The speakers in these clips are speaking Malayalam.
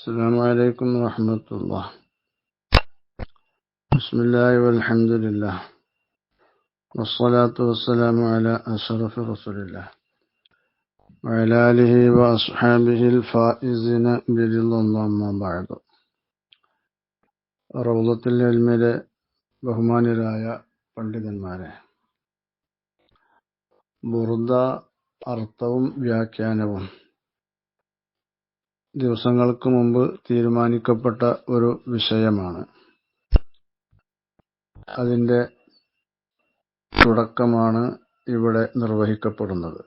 السلام عليكم ورحمة الله بسم الله والحمد لله والصلاة والسلام على أشرف رسول الله وعلى آله وأصحابه الفائزين برضا الله ما بعد റൗളത്തിൽ എൽമിലെ ബഹുമാനരായ പണ്ഡിതന്മാരെ ബുറുദ അർത്ഥവും വ്യാഖ്യാനവും ദിവസങ്ങൾക്ക് മുമ്പ് തീരുമാനിക്കപ്പെട്ട ഒരു വിഷയമാണ്. അതിന്റെ തുടക്കമാണ് ഇവിടെ നിർവഹിക്കപ്പെടുന്നത്.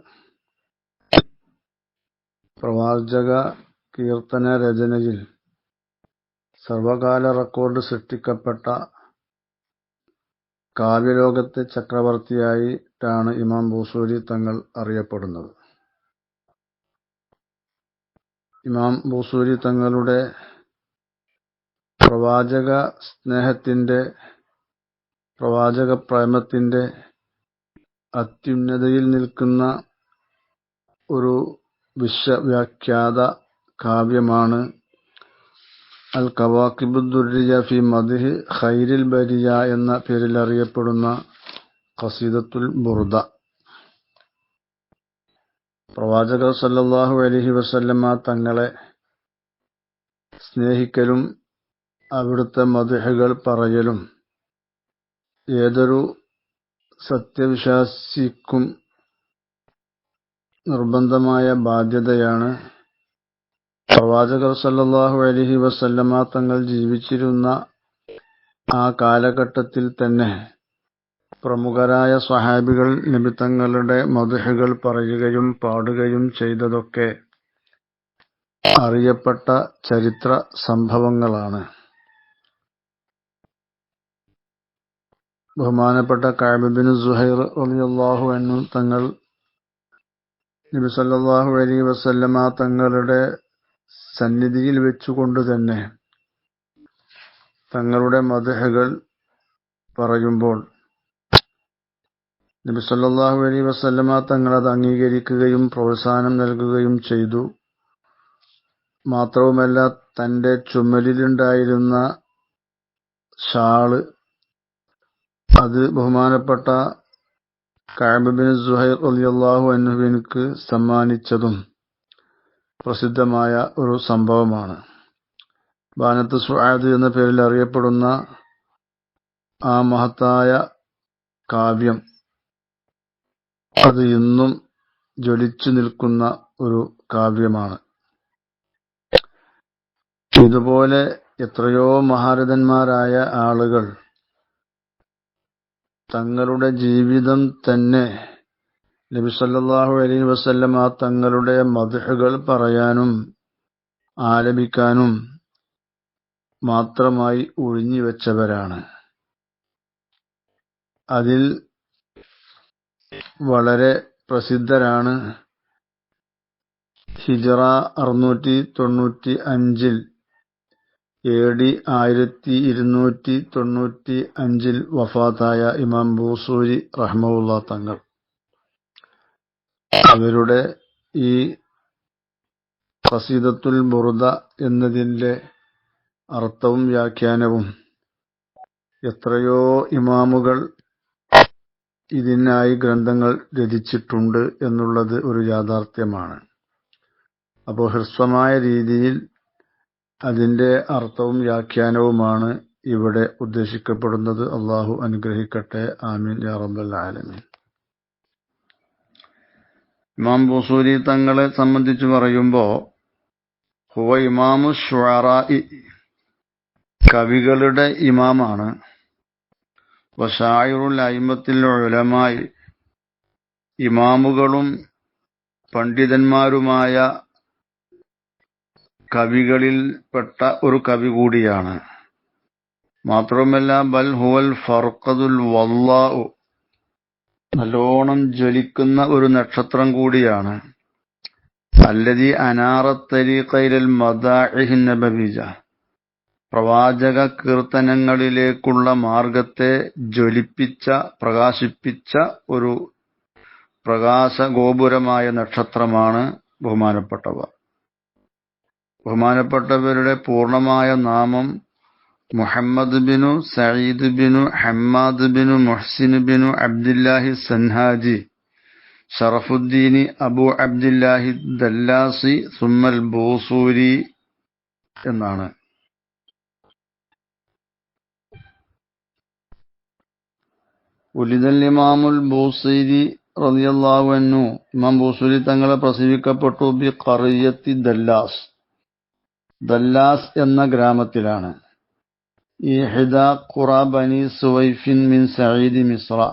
പ്രവാചക കീർത്തന രചനയിൽ സർവകാല റെക്കോർഡ് സൃഷ്ടിക്കപ്പെട്ട കാവ്യലോകത്തെ ചക്രവർത്തിയായിട്ടാണ് ഇമാം ബൂസൂരി തങ്ങൾ അറിയപ്പെടുന്നത്. ഇമാം ബുസൂരി തങ്ങളുടെ പ്രവാചക സ്നേഹത്തിന്റെ പ്രവാചക പ്രേമത്തിന്റെ അത്യുന്നതയിൽ നിൽക്കുന്ന ഒരു വിശ്വവ്യാഖ്യാത കാവ്യമാണ് അൽ കവാക്കിബുദ്ദുരിയ ഫി മദിഹ് ഖൈരിൽ ബരിയ എന്ന പേരിൽ അറിയപ്പെടുന്ന ഖസീദത്തുൽ ബുർദ. പ്രവാചകർ സല്ലാഹു അലഹി വസല്ലമ തങ്ങളെ സ്നേഹിക്കലും അവിടുത്തെ മധുഹകൾ പറയലും ഏതൊരു സത്യവിശ്വാസിക്കും നിർബന്ധമായ ബാധ്യതയാണ് പ്രവാചകർ സല്ലാഹു അലഹി വസല്ലമ തങ്ങൾ ജീവിച്ചിരുന്ന ആ കാലഘട്ടത്തിൽ തന്നെ പ്രമുഖരായ സ്വഹാബികൾ നബി തങ്ങളുടെ മധുഹകൾ പറയുകയും പാടുകയും ചെയ്തതൊക്കെ അറിയപ്പെട്ട ചരിത്ര സംഭവങ്ങളാണ്. ബഹുമാനപ്പെട്ട കാബിബിൻ സുഹൈർ റളിയല്ലാഹു എന്നും തങ്ങൾ നബി സല്ലല്ലാഹു അലൈഹി വസല്ലമ തങ്ങളുടെ സന്നിധിയിൽ വെച്ചുകൊണ്ട് തന്നെ തങ്ങളുടെ മധുഹകൾ പറയുമ്പോൾ നബി സല്ലല്ലാഹു അലൈഹി വസല്ലമ അത് അംഗീകരിക്കുകയും പ്രോത്സാഹനം നൽകുകയും ചെയ്തു. മാത്രവുമല്ല തന്റെ ചുമലിലുണ്ടായിരുന്ന ഷാൾ അത് ബഹുമാനപ്പെട്ട കാബിബിൻ സുഹൈർ റളിയല്ലാഹു അനുബിനുക്ക് സമ്മാനിച്ചതും പ്രസിദ്ധമായ ഒരു സംഭവമാണ്. ബാനത്ത് സുഹാദ് എന്ന പേരിൽ അറിയപ്പെടുന്ന ആ മഹത്തായ കാവ്യം അത് ഇന്നും ജ്വലിച്ചു നിൽക്കുന്ന ഒരു കാവ്യമാണ്. ഇതുപോലെ എത്രയോ മഹാരഥന്മാരായ ആളുകൾ തങ്ങളുടെ ജീവിതം തന്നെ നബി സല്ലല്ലാഹു അലൈഹി ആ തങ്ങളുടെ മധുഹകൾ പറയാനും ആലപിക്കാനും മാത്രമായി ഒഴിഞ്ഞു വെച്ചവരാണ്. അതിൽ വളരെ പ്രസിദ്ധരാണ്. ഹിജറ അറുന്നൂറ്റി തൊണ്ണൂറ്റി അഞ്ചിൽ എ ഡി ആയിരത്തി ഇരുന്നൂറ്റി തൊണ്ണൂറ്റി അഞ്ചിൽ വഫാത്തായ ഇമാം ബൂസൂരി റഹ്മുള്ള തങ്ങൾ. അവരുടെ ഈ ഖസീദത്തുൽ ബുറുദ എന്നതിന്റെ അർത്ഥവും വ്യാഖ്യാനവും എത്രയോ ഇമാമുകൾ ഇതിനായി ഗ്രന്ഥങ്ങൾ രചിച്ചിട്ടുണ്ട് എന്നുള്ളത് ഒരു യാഥാർത്ഥ്യമാണ്. അപ്പോൾ ഹ്രസ്വമായ രീതിയിൽ അതിന്റെ അർത്ഥവും വ്യാഖ്യാനവുമാണ് ഇവിടെ ഉദ്ദേശിക്കപ്പെടുന്നത്. അള്ളാഹു അനുഗ്രഹിക്കട്ടെ. ആമീൻ. യാ റബ്ബൽ ആലമീൻ. ഇമാം ബുസൂരി തങ്ങളെ സംബന്ധിച്ച് പറയുമ്പോൾ ഹുവ ഇമാമു ഷുറ കവികളുടെ ഇമാമാണ്. വഷായുറുൽ അയിമത്തിൽ ഉലമായി ഇമാമുകളും പണ്ഡിതന്മാരുമായ കവികളിൽപ്പെട്ട ഒരു കവി കൂടിയാണ്. മാത്രമല്ല ബൽ ഹുവൽ ഫർഖദുൽ വല്ലാഉ നല്ലോണം ജ്വലിക്കുന്ന ഒരു നക്ഷത്രം കൂടിയാണ്. അല്ലതി അനാറത്തരീഖൈലൽ മദാഇഹിൻ നബവിജ. പ്രവാചക കീർത്തനങ്ങളിലേക്കുള്ള മാർഗത്തെ ജ്വലിപ്പിച്ച പ്രകാശിപ്പിച്ച ഒരു പ്രകാശഗോപുരമായ നക്ഷത്രമാണ് ബഹുമാനപ്പെട്ടവ. ബഹുമാനപ്പെട്ടവരുടെ പൂർണമായ നാമം മുഹമ്മദ് ബിനു സയ്യിദ് ബിനു ഹമ്മാദ് ബിനു മുഹ്സിൻ ബിനു അബ്ദുല്ലാഹി സൻഹാജി ഷറഫുദ്ദീനി അബു അബ്ദുല്ലാഹി ദല്ലാസി സുമ്മൽ ബോസൂരി എന്നാണ്. ഉലിദൽ ഇമാമുൽ ബൂസീരി റളിയല്ലാഹു അൻഹു. ഇമാം ബൂസൂരി തങ്ങളെ പ്രസവിക്കപ്പെട്ടു ബി ഖറിയത്തി ദല്ലാസ്. ദല്ലാസ് എന്ന ഗ്രാമത്തിലാണ്. ഈ ഹിദ ഖുറ ബനി സുവൈഫിൻ മിൻ സഈദി മിസ്ര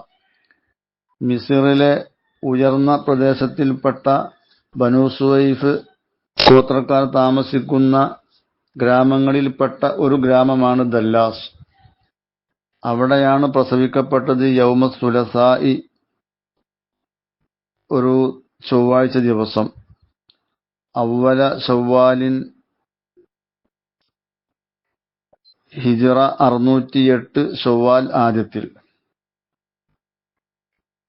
മിസ്രിലെ ഉയർന്ന പ്രദേശത്തിൽപ്പെട്ട ബനു സുവൈഫ് ഗോത്രക്കാർ താമസിക്കുന്ന ഗ്രാമങ്ങളിൽപ്പെട്ട ഒരു ഗ്രാമമാണ് ദല്ലാസ്. അവിടെയാണ് പ്രസവിക്കപ്പെട്ടത് യൗമ സുലസായി ഒരു ചൊവ്വാഴ്ച ദിവസം. അവല ചൊവ്വാലിൻ ഹിജറ അറുന്നൂറ്റിയെട്ട് ചൊവ്വാൽ ആദ്യത്തിൽ.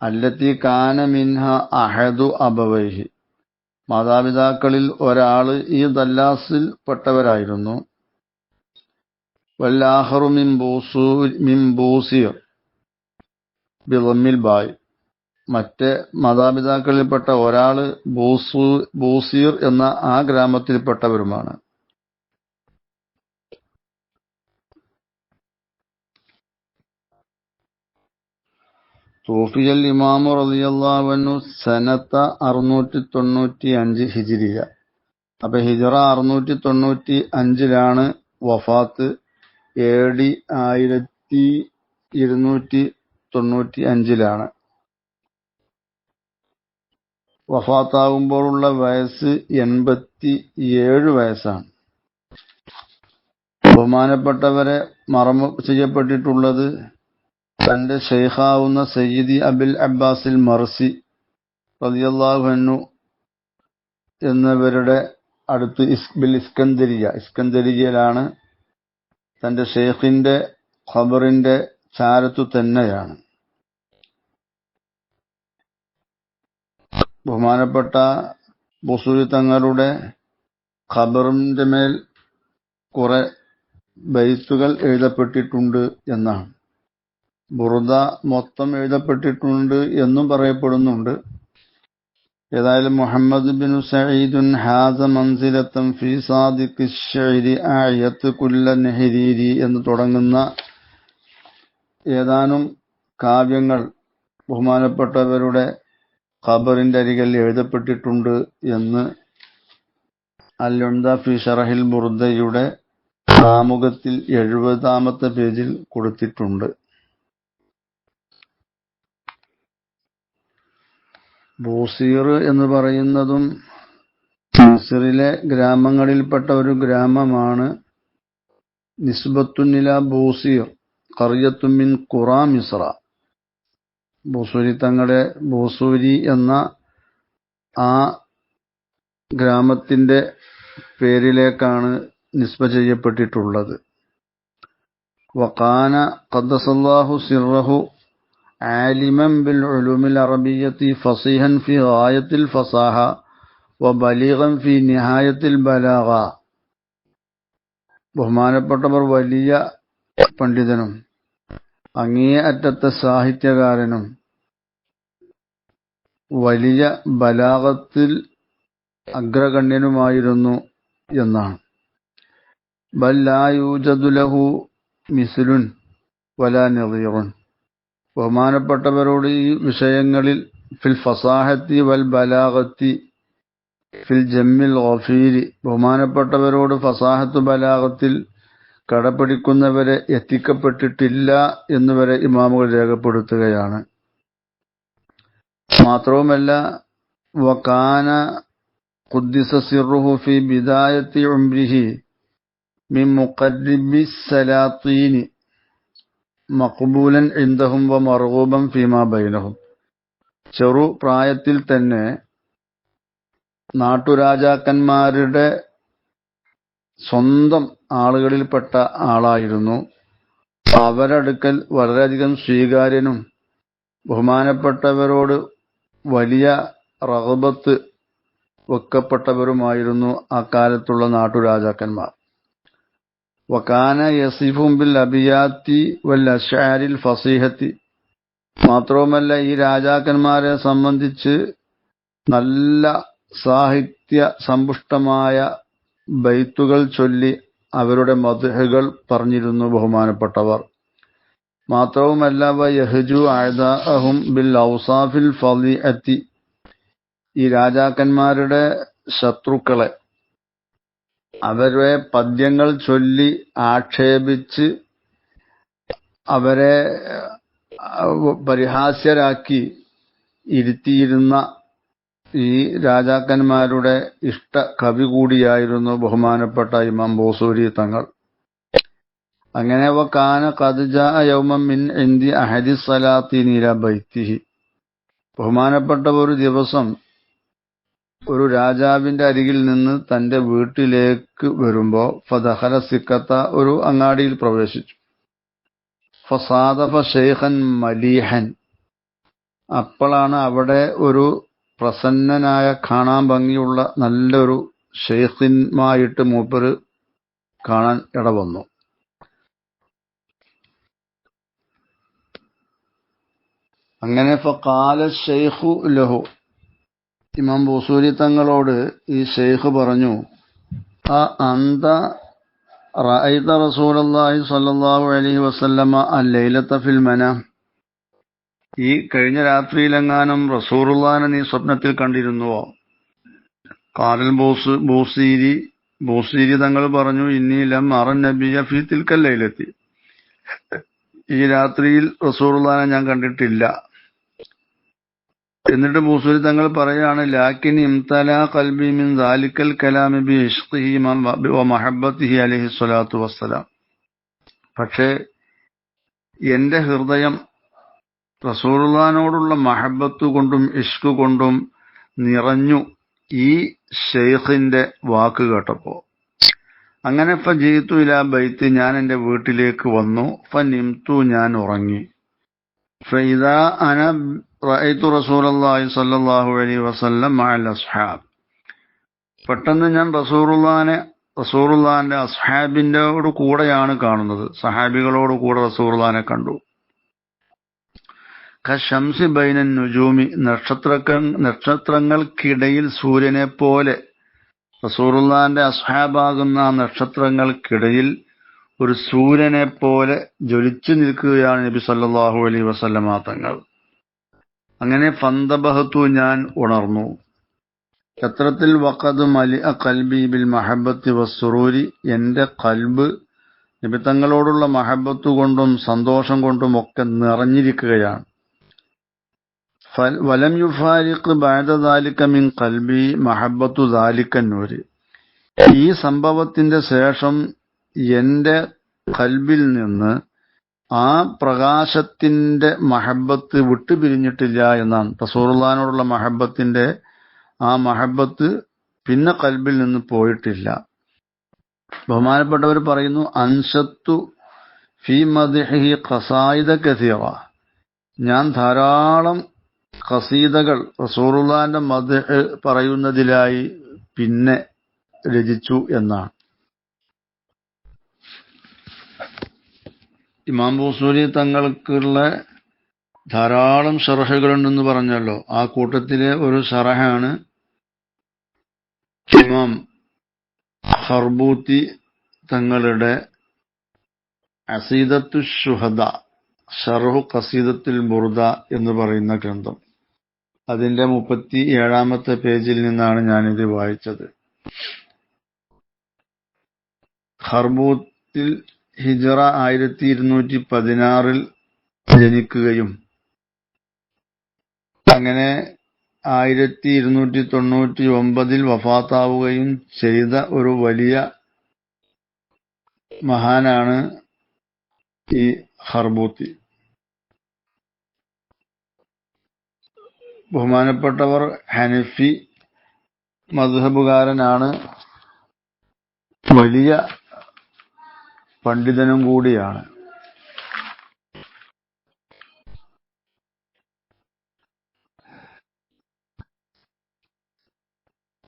അല്ലത്തി കാന മിൻഹ അഹദു അബവൈഹി. മാതാപിതാക്കളിൽ ഒരാൾ ഈ ദല്ലാസിൽ പെട്ടവരായിരുന്നു വല്ലാഹറു من ബൂസൂ മിൻ بوصير بضم الباء മറ്റ് മാതാപിതാക്കളിൽപ്പെട്ട ഒരാൾ ബൂസു ബൂസീർ എന്ന ആ ഗ്രാമത്തിൽപ്പെട്ടവരുമാണ്. സൂഫിയൽ ഇമാമു റളിയല്ലാഹു സനത്ത അറുന്നൂറ്റി തൊണ്ണൂറ്റി അഞ്ച് ഹിജിരിയ. അപ്പൊ ഹിജറ അറുന്നൂറ്റി തൊണ്ണൂറ്റി അഞ്ചിലാണ് വഫാത്ത് എ ഡി ആയിരത്തി ഇരുന്നൂറ്റി തൊണ്ണൂറ്റി അഞ്ചിലാണ് വഫാത്താകുമ്പോഴുള്ള വയസ്സ് എൺപത്തി ഏഴ് വയസ്സാണ്. ബഹുമാനപ്പെട്ടവരെ മറമു ചെയ്യപ്പെട്ടിട്ടുള്ളത് തന്റെ ഷെയ്ഖാവുന്ന സയ്യിദി അബിൽ അബ്ബാസിൽ മർസി റളിയല്ലാഹു എന്നിവരുടെ അടുത്ത് ഇസ്ബിൽ ഇസ്കന്ദരിയ. ഇസ്കന്ദരിയയിലാണ് തന്റെ ഷെയ്ഖിന്റെ ഖബറിന്റെ ചാരത്തു തന്നെയാണ്. ബഹുമാനപ്പെട്ട ബുസൂരി തങ്ങളുടെ ഖബറിന്റെ മേൽ കുറെ ബൈത്തുകൾ എഴുതപ്പെട്ടിട്ടുണ്ട് എന്നാണ്. ബുറുദ മൊത്തം എഴുതപ്പെട്ടിട്ടുണ്ട് എന്നും പറയപ്പെടുന്നുണ്ട്. ഏതായാലും മുഹമ്മദ് ബിൻ സഈദുൻ ഹാസ മൻസിലത്തം ഫി സാദിഖ് ഷൈരി ആയത്ത് കുല്ല നെഹരീരി എന്ന് തുടങ്ങുന്ന ഏതാനും കാവ്യങ്ങൾ ബഹുമാനപ്പെട്ടവരുടെ ഖബറിന്റെ അരികിൽ എഴുതപ്പെട്ടിട്ടുണ്ട് എന്ന് അല്ലുണ്ട ഫി ഷറഹിൽ ബുർദയുടെ ആമുഖത്തിൽ എഴുപതാമത്തെ പേജിൽ കൊടുത്തിട്ടുണ്ട്. ബൂസീർ എന്ന് പറയുന്നതും മിസറിലെ ഗ്രാമങ്ങളിൽപ്പെട്ട ഒരു ഗ്രാമമാണ് നിസ്ബത്തുനില ബൂസീർ കറിയത്തുമിൻ ഖുറ മിസ്ര ബൂസൂരി തങ്ങളുടെ ബൂസൂരി എന്ന ആ ഗ്രാമത്തിന്റെ പേരിലേക്കാണ് നിസ്ബ ചെയ്യപ്പെട്ടിട്ടുള്ളത്. വക്കാന ഖദ്ദസല്ലാഹു സിറഹു عالما بالعلوم العربية فصيحا في غاية الفصاحة وبليغا في نهاية البلاغة ബഹുമാനപ്പെട്ടവർ വലിയ പണ്ഡിതനും അങ്ങേ അറ്റത്തെ സാഹിത്യകാരനും വലിയ ബലാഗത്തിൽ അഗ്രഗണ്യനുമായിരുന്നു എന്നാണ് ബല്ലായൂജദുലഹു മിസ്ലുൻ വലാ നദീറുൻ ബഹുമാനപ്പെട്ടവരോട് ഈ വിഷയങ്ങളിൽ ഫിൽ ഫസാഹത്തി വൽ ബലാഗത്തി ഫിൽ ജമ്മിൽ ഗഫീരി ബഹുമാനപ്പെട്ടവരോട് ഫസാഹത്ത് ബലാഗത്തിൽ കടപിടിക്കുന്നവരെ എത്തിക്കപ്പെട്ടിട്ടില്ല എന്നുവരെ ഇമാമുകൾ രേഖപ്പെടുത്തുകയാണ്. മാത്രവുമല്ല വക്കാന ഖുദ്ദിസ സിർഹു ബിദായത്തി ഉംരിഹി മിൻ മുഖദ്ദിബി സലാത്തീനി മഖബൂലൻ ഇന്ദഹും വ മർഗൂബം ഫീമാ ബൈനഹും. ചെറു പ്രായത്തിൽ തന്നെ നാട്ടുരാജാക്കന്മാരുടെ സ്വന്തം ആളുകളിൽപ്പെട്ട ആളായിരുന്നു. അവരടുക്കൽ വളരെയധികം സ്വീകാര്യനും ബഹുമാനപ്പെട്ടവരോട് വലിയ റഹബത്ത് വെക്കപ്പെട്ടവരുമായിരുന്നു അക്കാലത്തുള്ള നാട്ടുരാജാക്കന്മാർ. വക്കാന യസിഫും ബിൽ അബിയാത്തി വൽ അഷാരിൽ ഫസീഹത്തി മാത്രവുമല്ല ഈ രാജാക്കന്മാരെ സംബന്ധിച്ച് നല്ല സാഹിത്യ സമ്പുഷ്ടമായ ബൈത്തുകൾ ചൊല്ലി അവരുടെ മധുഹകൾ പറഞ്ഞിരുന്നു ബഹുമാനപ്പെട്ടവർ. മാത്രവുമല്ല വ യഹ്ജു ബിൽ ഔസാഫിൽ ഫളിഅത്തി ഈ രാജാക്കന്മാരുടെ ശത്രുക്കളെ അവരെ പദ്യങ്ങൾ ചൊല്ലി ആക്ഷേപിച്ച് അവരെ പരിഹാസ്യരാക്കി ഇരുത്തിയിരുന്ന ഈ രാജാക്കന്മാരുടെ ഇഷ്ട കവി കൂടിയായിരുന്നു ബഹുമാനപ്പെട്ട ഇമാം ബോസൂരി തങ്ങൾ. അങ്ങനെ കാന കദ്ജ യൗമം മിൻ ഇന്ത്യ അഹദി സലാത്തി നീല ബൈത്തിഹി. ബഹുമാനപ്പെട്ട ഒരു ദിവസം ഒരു രാജാവിന്റെ അരികിൽ നിന്ന് തന്റെ വീട്ടിലേക്ക് വരുമ്പോ ഫദഹല സിക്കത്ത ഒരു അങ്ങാടിയിൽ പ്രവേശിച്ചു. ഫസാദഫ ഷെയ്ഖൻ മലീഹൻ. അപ്പോഴാണ് അവിടെ ഒരു പ്രസന്നനായ കാണാൻ ഭംഗിയുള്ള നല്ലൊരു ഷെയ്ഖിന്മായിട്ട് മൂപ്പര് കാണാൻ ഇടവന്നു. അങ്ങനെ ഫാല ഷെയ്ഖു ലഹു. ഇമാം ബൂസൂരി തങ്ങളോട് ഈ ഷെയ്ഖ് പറഞ്ഞു ആ അന്ത റഅയ്ത റസൂലല്ലാഹി സ്വല്ലല്ലാഹു അലൈഹി വസല്ലമ അല്ലൈലത്ത ഫിൽ മന. ഈ കഴിഞ്ഞ രാത്രിയിലെങ്ങാനും റസൂറുല്ലാനെ നീ സ്വപ്നത്തിൽ കണ്ടിരുന്നുവോ? കാലൽ ബോസ് ബോസീരി ബോസീരി തങ്ങൾ പറഞ്ഞു ഇന്നീലം അറൻ നബിയ ഫി തിൽക്കല്ലയിലെത്തി ഈ രാത്രിയിൽ റസൂറുല്ലാനെ ഞാൻ കണ്ടിട്ടില്ല. എന്നിട്ട് ബൂസൂരി തങ്ങൾ പറയാണ് ലാക്കിൻ ഇംതല കൽബി മിൻ ദാലിക്കൽ കലാമി ബി ഇഷ്ഖിഹി വ മഹബ്ബത്തിഹി അലൈഹി സ്വലാത്തു വസ്സലാം. പക്ഷേ എന്റെ ഹൃദയം റസൂലുള്ളാനോടുള്ള മഹബത്ത് കൊണ്ടും ഇഷ്ക് കൊണ്ടും നിറഞ്ഞു ഈ ഷെയ്ഖിന്റെ വാക്ക് കേട്ടപ്പോ. അങ്ങനെ ഫ ജീത്തു ഇലാ ബൈത്ത് ഞാൻ എന്റെ വീട്ടിലേക്ക് വന്നു. ഫ നിംതു ഞാൻ ഉറങ്ങി. ഫൈദാ അന റഅയ്തു റസൂലല്ലാഹി സ്വല്ലല്ലാഹു അലൈഹി വസല്ലം മഅൽ അസ്ഹാബ്. പെട്ടെന്ന് ഞാൻ റസൂറുല്ലാനെ റസൂറുല്ലാന്റെ അസ്ഹാബിന്റെ കൂടെയാണ് കാണുന്നത്. സഹാബികളോട് കൂടെ റസൂറുല്ലാനെ കണ്ടു. ഖംസി ബൈനൻ നുജൂമി നക്ഷത്ര നക്ഷത്രങ്ങൾക്കിടയിൽ സൂര്യനെ പോലെ റസൂറുല്ലാന്റെ അസ്ഹാബാകുന്ന നക്ഷത്രങ്ങൾക്കിടയിൽ ഒരു സൂര്യനെ പോലെ ജ്വലിച്ചു നിൽക്കുകയാണ് നബി സല്ലാഹു അലൈഹി വസല്ലമ തങ്ങൾ. അങ്ങനെ ഫന്തബഹത്തു ഞാൻ ഉണർന്നു. ചത്രത്തിൽ വക്കത് മലി അ കൽബി ബിൽ മഹബത്തി വസ്സുറൂരി എന്റെ കൽബ് നിമിത്തങ്ങളോടുള്ള മഹബത്ത് കൊണ്ടും സന്തോഷം കൊണ്ടും ഒക്കെ നിറഞ്ഞിരിക്കുകയാണ്. വലം യുഫാരിഖ് ബാദാലിക്ക മിൻ കൽബി മഹബത്തു ദാലിക്കന്നൂര് ഈ സംഭവത്തിന്റെ ശേഷം എന്റെ കൽബിൽ നിന്ന് ആ പ്രകാശത്തിന്റെ മഹബത്ത് വിട്ടുപിരിഞ്ഞിട്ടില്ല എന്നാണ്. റസൂറുള്ളഹാനോടുള്ള മഹബത്തിന്റെ ആ മഹബത്ത് പിന്നെ കൽബിൽ നിന്ന് പോയിട്ടില്ല. ബഹുമാനപ്പെട്ടവർ പറയുന്നു അൻഷത്തു ഫി മദിഹി ഖസായിദ കസീറ. ഞാൻ ധാരാളം ഖസീദകൾ റസൂറുല്ലാന്റെ മദ് പറയുന്നതിലായി പിന്നെ രചിച്ചു എന്നാണ്. ഇമാം ബൂസൂരി തങ്ങൾക്കുള്ള ധാരാളം സറഹകളുണ്ടെന്ന് പറഞ്ഞല്ലോ. ആ കൂട്ടത്തിലെ ഒരു സറഹാണ് ഇമാം ഹർബൂത്തി തങ്ങളുടെ അസീദത്തു ഷുഹദ ഷറുഹു ഖസീദത്തുൽ ബുർദ എന്ന് പറയുന്ന ഗ്രന്ഥം. അതിന്റെ മുപ്പത്തി ഏഴാമത്തെ പേജിൽ നിന്നാണ് ഞാനിത് വായിച്ചത്. ഹർബൂത്തിൽ ഹിജറ ആയിരത്തി ഇരുന്നൂറ്റി പതിനാറിൽ ജനിക്കുകയും അങ്ങനെ ആയിരത്തി ഇരുന്നൂറ്റി തൊണ്ണൂറ്റി ഒമ്പതിൽ വഫാത്താവുകയും ചെയ്ത ഒരു വലിയ മഹാനാണ് ഈ ഹർബൂത്തി ബഹുമാനപ്പെട്ടവർ ഹനഫി മധുഹബുകാരനാണ് വലിയ പണ്ഡിതനും കൂടിയാണ്.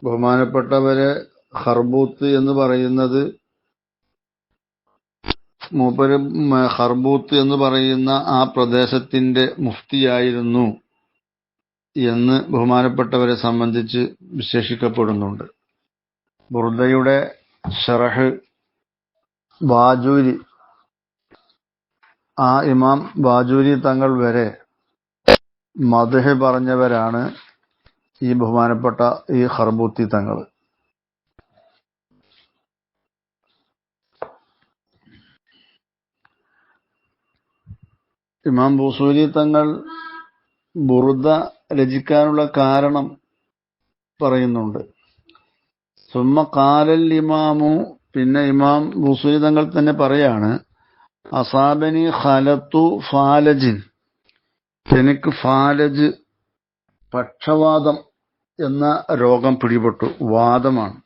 ബഹുമാനപ്പെട്ടവരെ ഹർബൂത്ത് എന്ന് പറയുന്നത് മൂപ്പര് ഹർബൂത്ത് എന്ന് പറയുന്ന ആ പ്രദേശത്തിന്റെ മുഫ്തിയായിരുന്നു എന്ന് ബഹുമാനപ്പെട്ടവരെ സംബന്ധിച്ച് വിശേഷിക്കപ്പെടുന്നുണ്ട്. ബുർദയുടെ ഷറഹ് ബാജൂരി ആ ഇമാം ബാജൂരി തങ്ങൾ വരെ മധുഹ പറഞ്ഞവരാണ് ഈ ബഹുമാനപ്പെട്ട ഈ ഹർബൂത്തി തങ്ങൾ. ഇമാം ബൂസൂരി തങ്ങൾ ബുറുദ രചിക്കാനുള്ള കാരണം പറയുന്നുണ്ട്. സുമ്മ കാലൽ ഇമാമു പിന്നെ ഇമാം ബുസൂരി തങ്ങൾ തന്നെ പറയാണ് അസാബനി ഖലത്തു ഫാലജിൻ. എനിക്ക് ഫാലജ് പക്ഷവാദം എന്ന രോഗം പിടിപെട്ടു വാദമാണ്.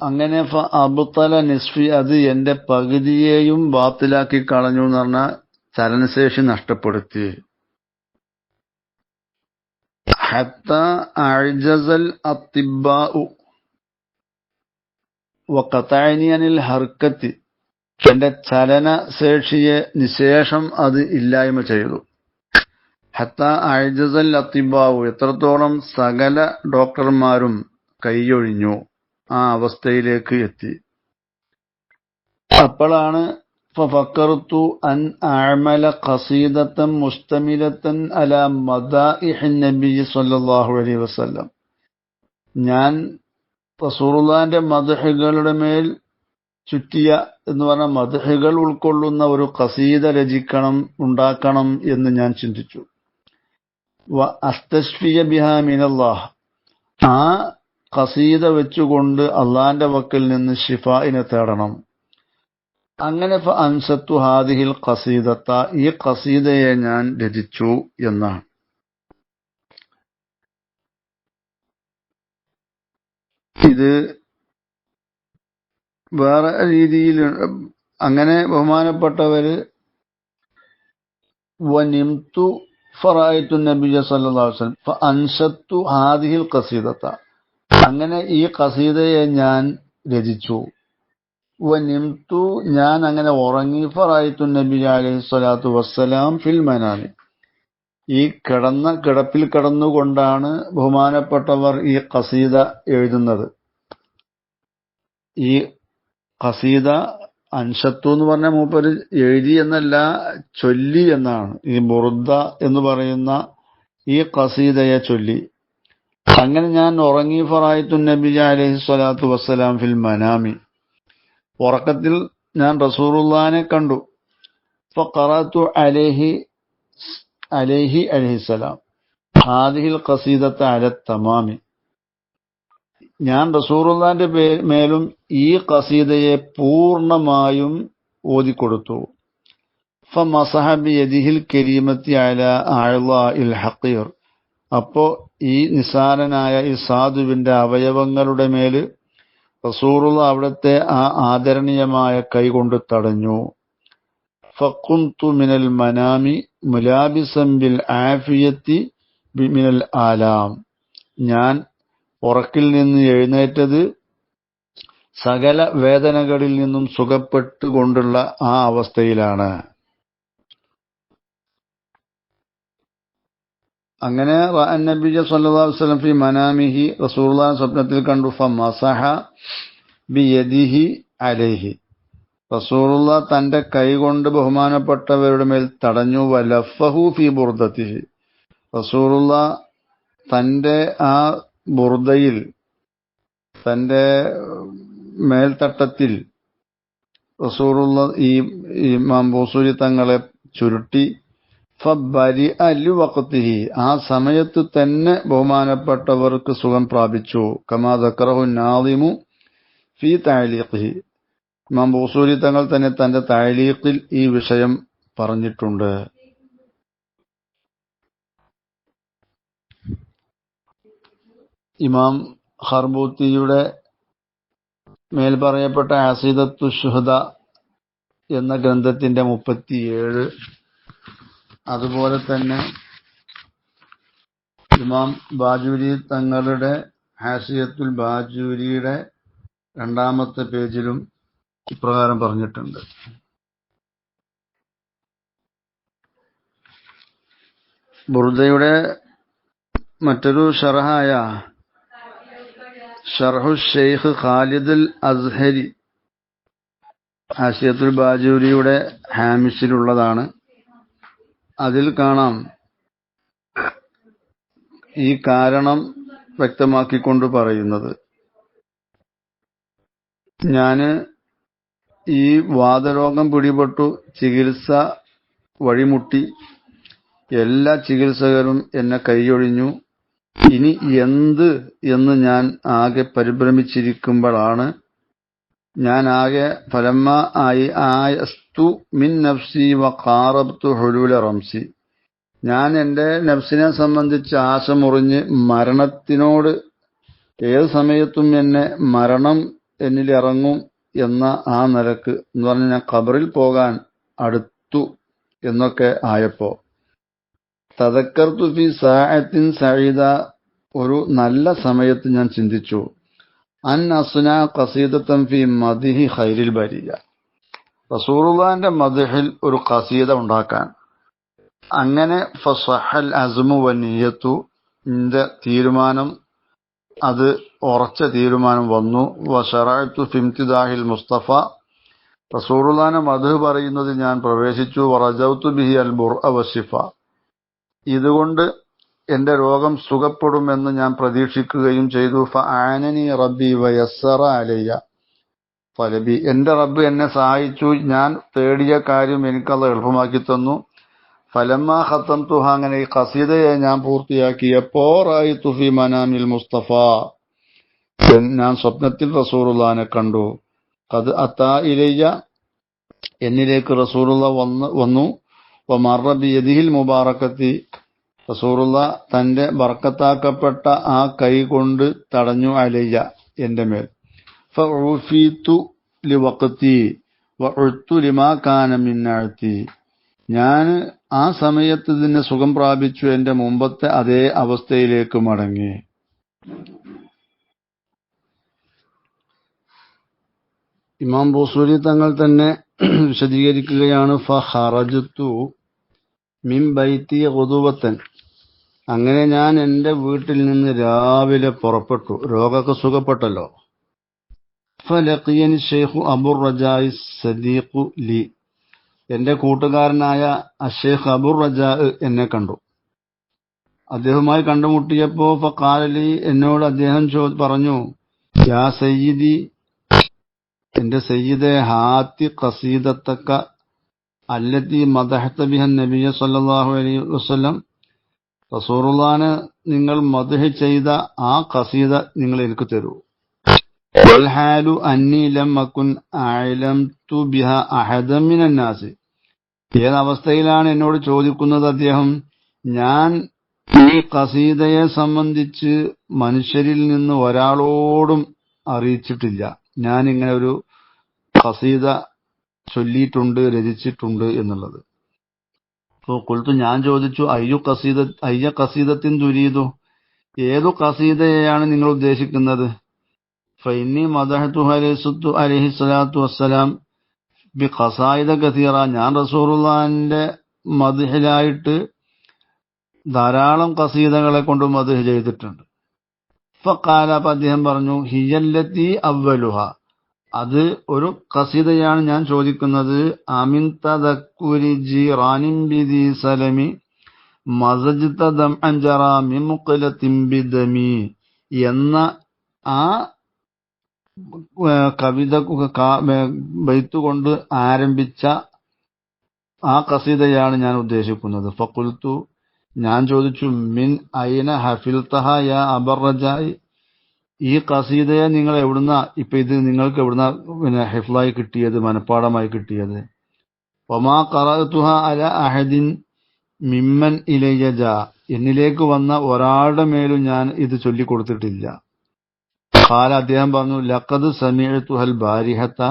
അങ്ങനെ അബുത്തല നിസ്ഫി അത് എന്റെ പകുതിയെയും ബാത്തിലാക്കി കളഞ്ഞു എന്ന് പറഞ്ഞാൽ ചലനശേഷി നഷ്ടപ്പെടുത്തി. ഹത്ത അഴ്ജസൽ അത്തിബാഉ വക്കത്താനിയനിൽ ഹർക്കത്തി. ചലന ചലനശേഷിയെ നിശേഷം അത് ഇല്ലായ്മ ചെയ്തു. ഹത്ത അഴ്ജസൽ അത്തിബാവു. എത്രത്തോളം സകല ഡോക്ടർമാരും കൈയൊഴിഞ്ഞു ആ അവസ്ഥയിലേക്ക് എത്തി. അപ്പോഴാണ് ഫക്കർത്തു അൻ അഅമല ഖസീദത്തൻ മുസ്തമിലത്തൻ അല മദാഇഹ് നബി സല്ലല്ലാഹു അലൈഹി വസല്ലം. ഞാൻ റസൂലുള്ളാന്റെ മധുഹകളുടെ മേൽ ചുറ്റിയ എന്ന് പറഞ്ഞ മധുഹകൾ ഉൾക്കൊള്ളുന്ന ഒരു കസീത രചിക്കണം ഉണ്ടാക്കണം എന്ന് ഞാൻ ചിന്തിച്ചു. വ അസ്തഷ്ഫിയ ബിഹ മിനല്ലാഹ്. ആ കസീത വെച്ചുകൊണ്ട് അള്ളാന്റെ വക്കിൽ നിന്ന് ഷിഫായിനെ തേടണം. അങ്ങനെ അൻസത്തു ഹാദിഹിൽ കസീദത്ത ഈ കസീതയെ ഞാൻ രചിച്ചു എന്നാണ്. ഇത് വേറെ രീതിയിൽ അങ്ങനെ ബഹുമാനപ്പെട്ടവര് വനിംതു ഫറായത്തു നബിയ സല്ലല്ലാഹു അൻഷത്തു ഹാദിഹിൽ കസീദത്ത അങ്ങനെ ഈ ഖസീദയെ ഞാൻ രചിച്ചു. വനിംതു ഞാൻ അങ്ങനെ ഉറങ്ങി ഫറായത്തു നബി അലൈഹി സ്വലാത്തു വസ്സലാം ഫിൽ മനാമി ഈ കിടന്ന കിടപ്പിൽ കിടന്നുകൊണ്ടാണ് ബഹുമാനപ്പെട്ടവർ ഈ കസീത എഴുതുന്നത്. ഈ കസീത അൻഷത്തു എന്ന് പറഞ്ഞ മൂപ്പര് എഴുതി എന്നല്ല ചൊല്ലി എന്നാണ്. ഈ ബുറുദ എന്ന് പറയുന്ന ഈ കസീതയെ ചൊല്ലി. അങ്ങനെ ഞാൻ ഉറങ്ങി ഫറായിത്തു നബി അലൈഹി സ്വലാത്തു വസ്സലാം ഫിൽ മനാമി. ഉറക്കത്തിൽ ഞാൻ റസൂറുല്ലാനെ കണ്ടു. ഫറാത്തു അലൈഹി അലൈഹി അലഹിസലാം ഹാദിഹിൽ ഖസീദത്ത് അല തമാമി. ഞാൻ റസൂറുല്ലാന്റെ മേലും ഈ ഖസീദയെ പൂർണമായും ഓതിക്കൊടുത്തു. ഫമസഹബി യദിഹിൽ കരീമത്തി അല ആഴ്ല ഇൽ ഹക്കീർ അപ്പോ ഈ നിസാരനായ ഈ സാധുവിന്റെ അവയവങ്ങളുടെ മേൽ റസൂറുള്ള അവിടുത്തെ ആ ആദരണീയമായ കൈകൊണ്ട് തടഞ്ഞു. ഫക്കുന്തു മിനൽ മനാമി മുലാബിസം ബിൽ ആഫിയത്തി ബിമിനൽ ആലാം. ഞാൻ ഉറക്കിൽ നിന്ന് എഴുന്നേറ്റത് സകല വേദനകളിൽ നിന്നും സുഖപ്പെട്ടുകൊണ്ടുള്ള ആ അവസ്ഥയിലാണ്. അങ്ങനെ സല്ലല്ലാഹു അലൈഹി വസല്ലം ഫി മനാമിഹി റസൂലുള്ളാഹി സ്വപ്നത്തിൽ കണ്ടു ഫമസഹ ബിയദിഹി അലൈഹി. റസൂലുള്ള തന്റെ കൈകൊണ്ട് ബഹുമാനപ്പെട്ടവരുടെ മേൽ തടഞ്ഞു. വലഫഹു ഫി ബുർദത്തി റസൂലുള്ള തന്റെ ആ ബുർദയിൽ തന്റെ മേൽത്തട്ടത്തിൽ റസൂറുള്ള ഈ ഇമാം തങ്ങളെ ചുരുട്ടി. ഫബരി അലു വക്കത്തിഹി ആ സമയത്ത് തന്നെ ബഹുമാനപ്പെട്ടവർക്ക് സുഖം പ്രാപിച്ചു. കമാ ദക്കറഹു നാദിമു ഫി താലീഖിഹി ഇമാം ബൂസൂരി തങ്ങൾ തന്നെ തന്റെ താലീഖിൽ ഈ വിഷയം പറഞ്ഞിട്ടുണ്ട്. ഇമാം ഹർബൂത്തിയുടെ മേൽ പറയപ്പെട്ട ആസിദത്തു ഷുഹദ എന്ന ഗ്രന്ഥത്തിന്റെ മുപ്പത്തിയേഴ്. അതുപോലെ തന്നെ ഇമാം ബാജൂരി തങ്ങളുടെ ഹാസിയത്തുൽ ബാജൂരിയുടെ രണ്ടാമത്തെ പേജിലും ഇപ്രകാരം പറഞ്ഞിട്ടുണ്ട്. ബുർദയുടെ മറ്റൊരു ഷർഹായ ഷർഹു ഷെയ്ഖ് ഖാലിദുൽ അസ്ഹരി ഹാസിയത്തുൽ ബാജൂരിയുടെ ഹാമിസിലുള്ളതാണ്. അതിൽ കാണാം ഈ കാരണം വ്യക്തമാക്കിക്കൊണ്ട് പറയുന്നത്. ഞാൻ ഈ വാതരോഗം പിടിപെട്ടു ചികിത്സ വഴിമുട്ടി. എല്ലാ ചികിത്സകരും എന്നെ കൈയൊഴിഞ്ഞു. ഇനി എന്ത് എന്ന് ഞാൻ ആകെ പരിഭ്രമിച്ചിരിക്കുമ്പോഴാണ് ഞാൻ ആകെ ഫലമ്മ ആയി ആയസ്തു മിൻ നഫ്സി വ കാറബ്തു ഹുലൂല റംസി. ഞാൻ എന്റെ നഫ്സിനെ സംബന്ധിച്ച് ആശ മുറിഞ്ഞ് മരണത്തിനോട് ഏത് സമയത്തും എന്നെ മരണം എന്നിൽ ഇറങ്ങും എന്ന ആ നിലയ്ക്ക് എന്ന് പറഞ്ഞാൽ ഞാൻ ഖബറിൽ പോകാൻ അടുത്തു എന്നൊക്കെ ആയപ്പോ തതക്കർത്തു ഫി സായത്തിൻ സഈദ ഒരു നല്ല സമയത്ത് ഞാൻ ചിന്തിച്ചു അൻ അസ്ന ഖസീദതൻ ഫി മദിഹി ഖൈരിൽ ബരിയ റസൂലുള്ളാന്റെ മദിഹിൽ ഒരു ഖസീദ ഉണ്ടാക്കാൻ. അങ്ങനെ ഫസഹൽ അസ്മു വനിയത്തു എന്റെ തീരുമാനം അത് ഉറച്ച തീരുമാനം വന്നു. വഷറായത്തു ഫിംതിദാഹിൽ മുസ്തഫ. റസൂലുള്ളാനെ മധു പറയുന്നത് ഞാൻ പ്രവേശിച്ചു. വറജൌത്തു ബിഹി അൽ ബുർ അവശിഫ ഇതുകൊണ്ട് എന്റെ രോഗം സുഖപ്പെടുമെന്ന് ഞാൻ പ്രതീക്ഷിക്കുകയും ചെയ്തു. ഫ ആനനി റബ്ബി വയസ്സറ അലയ്യ. ഫലബി. എന്റെ റബ്ബ് എന്നെ സഹായിച്ചു. ഞാൻ തേടിയ കാര്യം എനിക്കത് എളുപ്പമാക്കി തന്നു. ഫലമ്മ ഖത്തം തുഹ അങ്ങനെ ഈ ഖസീദയെ ഞാൻ പൂർത്തിയാക്കിയപ്പോ റായി തുഫി മനാമിൽ മുസ്തഫ. ഞാൻ സ്വപ്നത്തിൽ റസൂറുല്ലാനെ കണ്ടു. അത് അത്താ ഇലയ്യ എന്നിലേക്ക് റസൂറുള്ള വന്ന് വന്നു. മറബി യദിഹിൽ മുബാറക്കത്തി. റസൂറുള്ള തന്റെ ബർക്കത്താക്കപ്പെട്ട ആ കൈ കൊണ്ട് തടഞ്ഞു അലയ്യ എന്റെ മേൽ. ഫീത്തു ലിവക്കത്തി ലിമാ കാനമിന്നാഴ്ത്തി ഞാൻ ആ സമയത്ത് ഇതിന് സുഖം പ്രാപിച്ചു എന്റെ മുമ്പത്തെ അതേ അവസ്ഥയിലേക്ക് മടങ്ങി. ഇമാം ബോസൂരി തങ്ങൾ തന്നെ വിശദീകരിക്കുകയാണ് ഫഹറജത്തു മിം ബൈത്തി കൊതുവത്തൻ അങ്ങനെ ഞാൻ എന്റെ വീട്ടിൽ നിന്ന് രാവിലെ പുറപ്പെട്ടു. രോഗമൊക്കെ സുഖപ്പെട്ടല്ലോ. ഫലഖിയൻ ഷെയ്ഖു അബുർ റജായി സദീഖു ലി. എന്റെ കൂട്ടുകാരനായ അഷേഖ് അബുർ റജാ എന്നെ കണ്ടു. അദ്ദേഹവുമായി കണ്ടുമുട്ടിയപ്പോ ഫക്കാലലി എന്നോട് അദ്ദേഹം പറഞ്ഞു യാ സയ്യിദി എന്റെ സയ്യിദെ ഹാത്തി കസീദത്തക്ക അല്ലത്തി മദഹത്ത ബിഹൻ നബിയ സല്ലാഹു അലൈഹി വസ്ലം റസൂറുള്ളാനെ നിങ്ങൾ മദഹ് ചെയ്ത ആ കസീദ നിങ്ങൾ എനിക്ക് തരൂ. വൽഹാലു അന്നി അക്കുൻ അഅലംതു ബിഹ അഹദൻ മിനൻ നാസ്. ഏതവസ്ഥയിലാണ് എന്നോട് ചോദിക്കുന്നത് അദ്ദേഹം? ഞാൻ ഈ കസീതയെ സംബന്ധിച്ച് മനുഷ്യരിൽ നിന്ന് ഒരാളോടും അറിയിച്ചിട്ടില്ല. ഞാൻ ഇങ്ങനെ ഒരു കസീത ചൊല്ലിയിട്ടുണ്ട് രചിച്ചിട്ടുണ്ട് എന്നുള്ളത്. അപ്പോൾ ഞാൻ ചോദിച്ചു അയ്യു കസീത അയ്യ കസീതത്തിൻ ദുരീതു ഏതു കസീതയെയാണ് നിങ്ങൾ ഉദ്ദേശിക്കുന്നത്? ഫൈനി മദഹത്തു അലൈസുത്തു അലഹി സ്വലാത്തു വസ്സലാം ബി ഖസായിദ കസീറ ഞാൻ റസൂറുല്ലാന്റെ മദ്ഹിലായിട്ട് ധാരാളം കസീദകളെ കൊണ്ട് മദ്ഹ് ചെയ്തിട്ടുണ്ട്. ഫക്കാല അപ്പൊ അദ്ദേഹം പറഞ്ഞു ഹിയല്ലത്തി അവലുഹ അത് ഒരു കസീതയാണ് ഞാൻ ചോദിക്കുന്നത്. അമിൻ തദക്കുരി ജീറാനിൻ ബിദി സലമി മസജ് തദം അഞ്ചറ മിമുഖലത്തിൻ തിമ്പിദമി എന്ന ആ കവിത ബൈത്ത് കൊണ്ട് ആരംഭിച്ച ആ കസീതയാണ് ഞാൻ ഉദ്ദേശിക്കുന്നത്. ഫക്കുൽത്തു ഞാൻ ചോദിച്ചു മിൻ ഐന ഹഫിൽത്തഹ യാ അബർറജായി? ഈ കസീതയെ നിങ്ങൾ എവിടുന്ന ഇപ്പൊ ഇത് നിങ്ങൾക്ക് എവിടുന്ന പിന്നെ ഹെഫ്ലായി കിട്ടിയത് മനഃപ്പാടമായി കിട്ടിയത്? ഒമാ കറത്തുഹ അല അഹദിൻ മിമ്മൻ ഇലയജ എന്നിലേക്ക് വന്ന ഒരാളുടെ മേലും ഞാൻ ഇത് ചൊല്ലിക്കൊടുത്തിട്ടില്ല. കാല അദ്ദേഹം പറഞ്ഞു ലക്കത് സമീഴത്തുഹൽ ബാരിഹത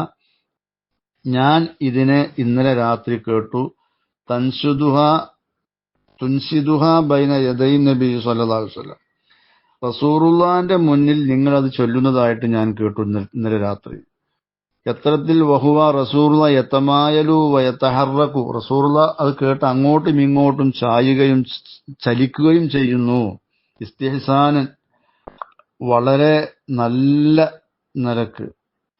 ഞാൻ ഇതിനെ ഇന്നലെ രാത്രി കേട്ടു. തൻസുദുഹ തുൻസിദുഹ ബൈന യദൈ നബി സല്ലല്ലാഹു വസല്ലം. റസൂറുള്ളാന്റെ മുന്നിൽ നിങ്ങൾ അത് ചൊല്ലുന്നതായിട്ട് ഞാൻ കേട്ടു ഇന്നലെ രാത്രി. എത്രത്തിൽ വഹുവ റസൂറുള്ള യത്തമായലു വയത്തഹറക്കു റസൂറുള്ള അത് കേട്ട് അങ്ങോട്ടും ഇങ്ങോട്ടും ചായുകയും ചലിക്കുകയും ചെയ്യുന്നു. ഇസ്തിഹസാനൻ വളരെ നല്ല നിരക്ക്.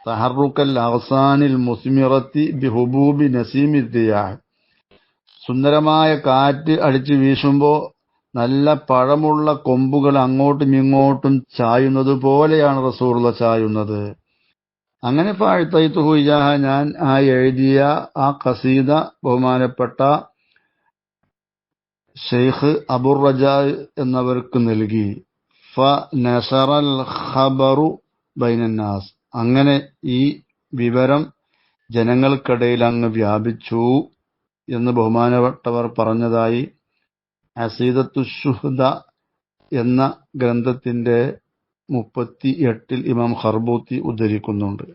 തഹറുക്കൽ അവസാനിൽ മുസ്മിറത്തി ബിഹുബൂബി നസീമി സുന്ദരമായ കാറ്റ് അടിച്ചു വീശുമ്പോൾ നല്ല പഴമുള്ള കൊമ്പുകൾ അങ്ങോട്ടും ഇങ്ങോട്ടും ചായുന്നത് പോലെയാണ് റസൂറുള്ള ചായുന്നത്. അങ്ങനെ പാഴ്ത്തൈത്തുഹുജാഹ ഞാൻ ആ എഴുതിയ ആ ഖസീദ ബഹുമാനപ്പെട്ട ഷെയ്ഖ് അബുർ റജാ എന്നവർക്ക് നൽകി. ഫ നസറൽ ഖബറു ബൈനന്നാസ്. അങ്ങനെ ഈ വിവരം ജനങ്ങൾക്കിടയിൽ അങ്ങ് വ്യാപിച്ചു എന്ന് ബഹുമാനപ്പെട്ടവർ പറഞ്ഞതായി അസീദത്തു ശുഹദ എന്ന ഗ്രന്ഥത്തിന്റെ മുപ്പത്തി എട്ടിൽ ഇമാം ഹർബൂത്തി ഉദ്ധരിക്കുന്നുണ്ട്.